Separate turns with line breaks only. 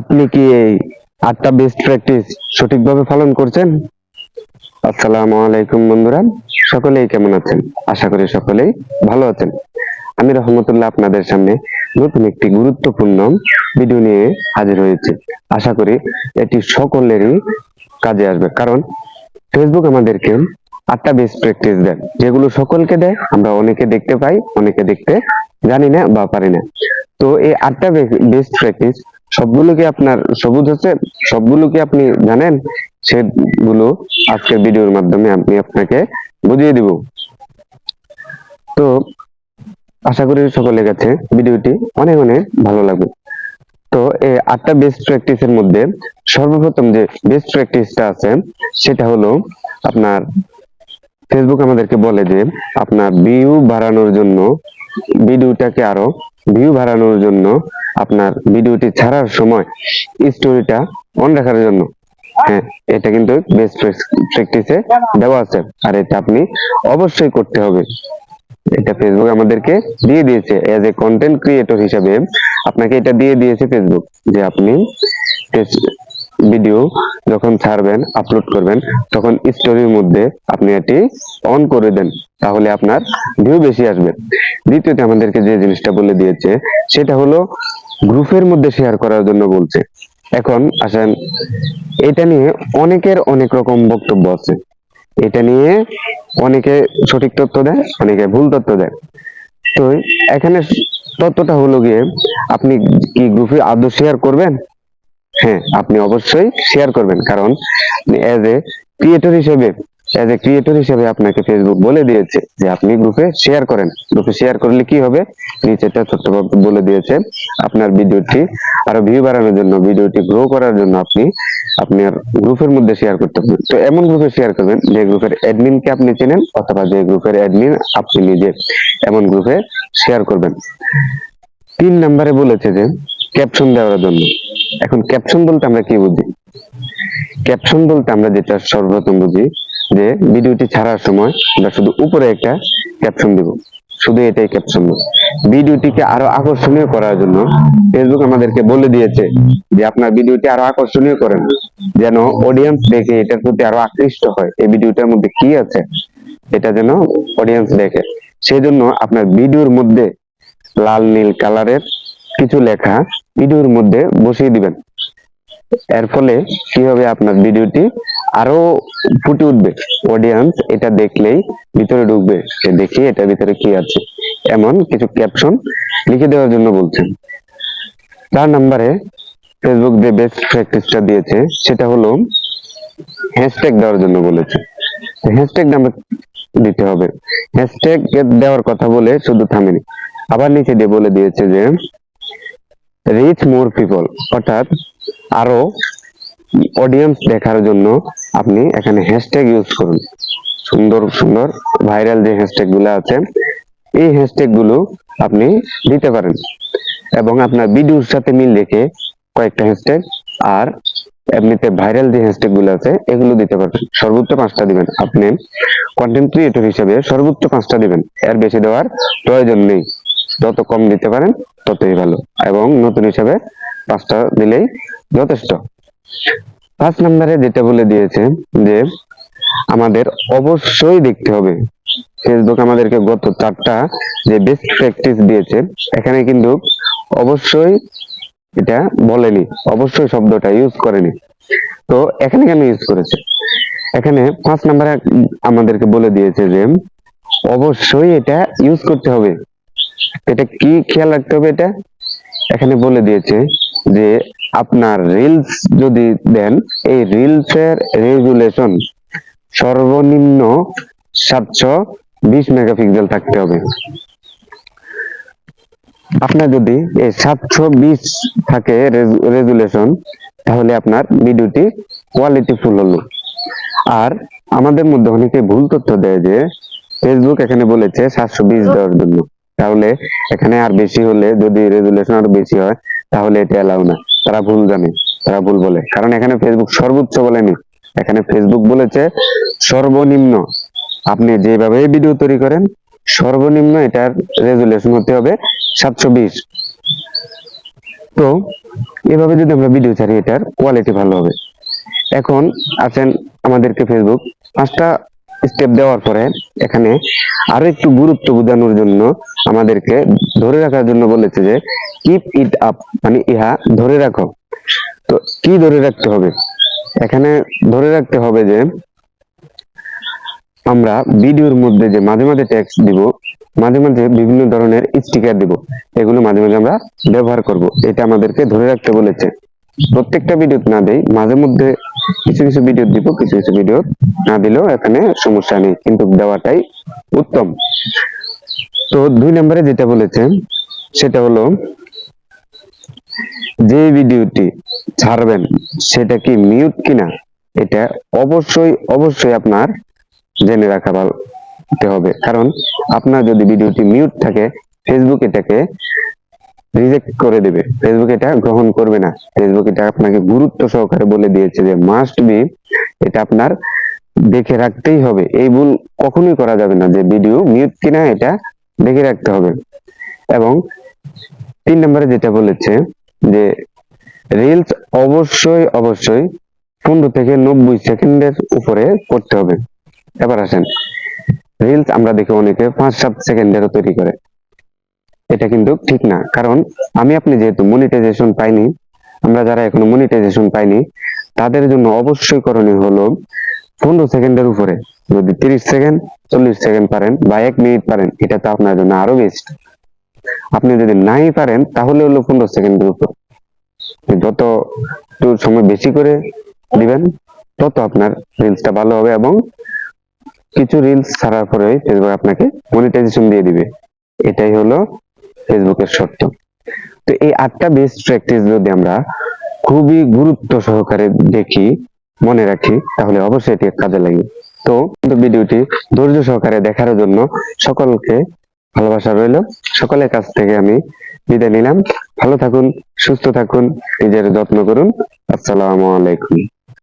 আপনি কি এই আটটা বেস্ট প্র্যাকটিস সঠিকভাবে পালন করছেন? আসসালামু আলাইকুম বন্ধুরা, সকলেই কেমন আছেন? আশা করি সকলেই ভালো আছেন। আমি রহমতুল্লাহ আপনাদের সামনে নতুন একটি গুরুত্বপূর্ণ ভিডিও নিয়ে হাজির হয়েছে। আশা করি এটি সকলেরই কাজে আসবে। কারণ ফেসবুক আমাদেরকে আটটা বেস্ট প্র্যাকটিস দেয়, যেগুলো সকলকে দেয়, আমরা অনেকে দেখতে পাই, অনেকে দেখতে জানি না বা পারি না। তো এই আটটা বেস্ট প্র্যাকটিস সবগুলো কি আপনার সবুজ হচ্ছে সবগুলো কি আপনি জানেন, সেগুলো আজকের ভিডিওর মাধ্যমে আমি আপনাকে বুঝিয়ে দিব। তো আশা করি সকলের কাছে ভিডিওটি অনেক অনেক ভালো লাগবে। তো এই আটটা বেস্ট প্র্যাকটিসের মধ্যে সর্বপ্রথম যে বেস্ট প্র্যাকটিসটা আছে, সেটা হলো আপনার ফেসবুক আমাদেরকে বলে যে আপনার ভিউ বাড়ানোর জন্য ভিডিওটাকে আরও ভিউ বাড়ানোর জন্য আপনার ভিডিওটি ছাড়ার সময় স্টোরিটা অন রাখার জন্য। হ্যাঁ এটা কিন্তু বেস্ট প্র্যাকটিসে দেওয়া আছে। আর এটা আপনি অবশ্যই করতে হবে। এটা ফেসবুক আমাদেরকে দিয়ে দিয়েছে। এজ এ কন্টেন্ট ক্রিয়েটর হিসাবে আপনাকে এটা দিয়ে দিয়েছে ফেসবুক যে আপনি ভিডিও যখন ছাড়বেন আপলোড করবেন, তখন স্টোরির মধ্যে আপনি এটি অন করে দেন, তাহলে আপনার ভিউ বেশি আসবে। দ্বিতীয়তে আমাদেরকে যে জিনিসটা বলে দিয়েছে, সেটা হলো গ্রুপের মধ্যে শেয়ার করার জন্য বলছে। এখন আসেন, এটা নিয়ে অনেকের অনেক রকম বক্তব্য আছে। এটা নিয়ে অনেকে সঠিক তথ্য দেয়, অনেকে ভুল তথ্য দেয়। তো এখানে তথ্যটা হলো গিয়ে, আপনি কি গ্রুপে আদৌ শেয়ার করবেন? হ্যাঁ আপনি অবশ্যই শেয়ার করবেন। কারণ এজ এ ক্রিয়েটর হিসেবে এজ এ ক্রিয়েটর হিসেবে আপনাকে ফেসবুক বলে দিয়েছে যে আপনি গ্রুপে শেয়ার করেন। গ্রুপে শেয়ার করলে কি হবে? নিচেটা ছোট্টভাবে বলে দিয়েছে। আপনার ভিডিওটি আরও ভিউ বাড়ানোর জন্য, ভিডিওটি গ্রো করার জন্য আপনি আপনার গ্রুপের মধ্যে শেয়ার করতে হবে। তো এমন গ্রুপে শেয়ার করবেন যে গ্রুপের অ্যাডমিনকে আপনি চেনেন অথবা যে গ্রুপের অ্যাডমিন আপনি নিজে এমন গ্রুপে শেয়ার করবেন। তিন নম্বরে বলেছে যে ক্যাপশন দেওয়ার জন্য। এখন ক্যাপশন বলতে আমরা কি বুঝি? ক্যাপশন বলতে আমরা যেটা সর্বপ্রথম বুঝি, যে ভিডিওটি ছাড়ার সময় আমরা শুধু উপরে একটা ক্যাপশন দিব। শুধু এটাই ক্যাপশন ভিডিওটিকে আরও আকর্ষণীয় করার জন্য ফেসবুক আমাদেরকে বলে দিয়েছে যে আপনার ভিডিওটি আরও আকর্ষণীয় করেন, যেন অডিয়েন্স দেখে এটার প্রতি আরও আকৃষ্ট হয়। এই ভিডিওটার মধ্যে কি আছে? এটা যেন অডিয়েন্স দেখে। সেই জন্য আপনার ভিডিওর মধ্যে লাল, নীল কালারের কিছু লেখা ভিডিওর মধ্যে বসিয়ে দিবেন। এর ফলে কি হবে আপনার ভিডিওটি আরও ফুটে উঠবে। অডিয়েন্স এটা দেখলেই ভিতরে ঢুকবে দেখি এটা ভিতরে কি আছে। এমন কিছু ক্যাপশন লিখে দেওয়ার জন্য বলছেন। চার নম্বরে ফেসবুক যে বেস্ট প্র্যাকটিসটা দিয়েছে, সেটা হলো হ্যাশট্যাগ দেওয়ার জন্য বলেছে। হ্যাশট্যাগ আমরা দিতে হবে। হ্যাশট্যাগ দেওয়ার কথা বলে শুধু থামেনি। আবার নিচে দিয়ে বলে দিয়েছে যে রিচ মোর পিপল অর্থাৎ আরও অডিয়েন্স দেখার জন্য আপনি এখানে হ্যাশট্যাগ ইউজ করুন। সুন্দর সুন্দর ভাইরাল যে হ্যাশট্যাগগুলো আছে, এই হ্যাশট্যাগগুলো আপনি দিতে পারেন। এবং আপনার ভিডিওর সাথে মিল রেখে কয়েকটা হ্যাশট্যাগ আর এমনিতে ভাইরাল যে হ্যাশট্যাগগুলো আছে, এগুলো দিতে পারবেন। সর্বোচ্চ পাঁচটা দিবেন। আপনি কন্টেন্ট ক্রিয়েটর হিসেবে সর্বোচ্চ পাঁচটা দিবেন। এর বেশি দেওয়ার প্রয়োজন নেই। যত কম দিতে পারেন, ততই ভালো এবং নতুন হিসাবে পাঁচটা দিলেই যথেষ্ট। পাঁচ নম্বরে যেটা বলে দিয়েছে যে, আমাদের অবশ্যই দেখতে হবে। ফেসবুক আমাদেরকে গত চারটা যে বেস্ট প্র্যাকটিস দিয়েছে, এখানে কিন্তু অবশ্যই এটা বলেনি, অবশ্যই শব্দটা ইউজ করেনি। তো এখানে কেন ইউজ করেছে? এখানে পাঁচ নম্বরে আমাদেরকে বলে দিয়েছে যে, অবশ্যই এটা ইউজ করতে হবে। এটা কি খেয়াল রাখতে হবে এটা? এখানে বলে দিয়েছে যে আপনার রিলস যদি দেন, এই রিলস এর রেজুলেশন সর্বনিম্ন সাতশো বিশ মেগাপিক্সেল থাকতে হবে। আপনার যদি এই সাতশো বিশ থাকে রেজুলেশন তাহলে আপনার ভিডিওটি কোয়ালিটি ফুল হলো। আর আমাদের মধ্যে অনেকে ভুল তথ্য দেয় যে ফেসবুক এখানে বলেছে সাতশো বিশ দেওয়ার জন্য। তাহলে এখানে আর বেশি হলে যদি রেজুলেশন আরও বেশি হয়, তাহলে এটা এলাও না। তারা ভুল জানে, তারা ভুল বলে। কারণ এখানে ফেসবুক সর্বোচ্চ বলেনি। এখানে ফেসবুক বলেছে, সর্বনিম্ন, আপনি যেভাবে ভিডিও তৈরি করেন, সর্বনিম্ন এটার রেজুলেশন হতে হবে সাতশো বিশ। তো, এভাবে যদি আমরা ভিডিও ছাড়ি, এটার কোয়ালিটি ভালো হবে। এখন আছেন আমাদেরকে ফেসবুক পাঁচটা স্টেপ দেওয়ার পরে এখানে আরও একটু গুরুত্ব বোঝানোর জন্য আমাদেরকে ধরে রাখার জন্য বলেছে যে কিপ ইট আপ মানে ইহা ধরে রাখো। তো কি ধরে রাখতে হবে? এখানে ধরে রাখতে হবে যে আমরা ভিডিওর মধ্যে যে মাঝে মাঝে ট্যাক্স দিব, মাঝে মাঝে বিভিন্ন ধরনের স্টিকার দিব, এগুলো মাঝে মাঝে আমরা ব্যবহার করব। এটা আমাদেরকে ধরে রাখতে বলেছে। প্রত্যেকটা ভিডিও না দেই, মাঝে মধ্যে কিছু কিছু ভিডিও দিব, কিছু কিছু ভিডিও না দিলেও এখানে সমস্যা নেই, কিন্তু দেওয়াটাই উত্তম। তো দুই নম্বরে যেটা বলেছে সেটা হলো, যে ভিডিওটি ছাড়বেন, সেটা কি মিউট কিনা, এটা অবশ্যই অবশ্যই আপনার জেনে রাখা হবে। কারণ আপনার যদি ভিডিওটি মিউট থাকে ফেসবুক এটাকে রিজেক্ট করে দেবে। ফেসবুক এটা গ্রহণ করবে না। ফেসবুক এটা আপনাকে গুরুত্ব সহকারে বলে দিয়েছে যে মাস্ট বি এটা আপনার দেখে রাখতেই হবে। এই ভুল কখনোই করা যাবে না যে ভিডিও মিউট কিনা এটা দেখে রাখতে হবে। এবং তিন নম্বরে যেটা বলেছে যে রিলস অবশ্যই অবশ্যই পনেরো থেকে নব্বই সেকেন্ডের উপরে করতে হবে। এবার আসেন। রিলস আমরা দেখি অনেকে পাঁচ সাত সেকেন্ডেরও তৈরি করে। এটা কিন্তু ঠিক না। কারণ আমি আপনি যেহেতু মনিটাইজেশন পাইনি, আমরা যারা এখনও মনিটাইজেশন পাইনি, তাদের জন্য অবশ্যই করণীয় হলো পনেরো সেকেন্ডের উপরে। যদি তিরিশ সেকেন্ড, চল্লিশ সেকেন্ড পারেন বা এক মিনিট পারেন, এটা তো আপনার জন্য আরও বেস্ট আপনি যদি নাই পারেন, তাহলে হলো পনেরো সেকেন্ডের উপর। যত সময় বেশি করে দিবেন, তত আপনার রিলসটা ভালো হবে এবং কিছু রিলস ছাড়ার পরে ফেসবুক আপনাকে মনিটাইজেশন দিয়ে দিবে। এটাই হলো ফেসবুকের শর্ত। তো এই আটটা বেস্ট প্র্যাকটিস যদি আমরা খুবই গুরুত্ব সহকারে দেখি, মনে রাখি, তাহলে অবশ্যই এটি কাজে লাগবে তো ভিডিওটি ধৈর্য সহকারে দেখার জন্য সকলকে ভালোবাসা রইল। সকলের কাছ থেকে আমি বিদায় নিলাম। ভালো থাকুন, সুস্থ থাকুন, নিজের যত্ন করুন। আসসালামু আলাইকুম।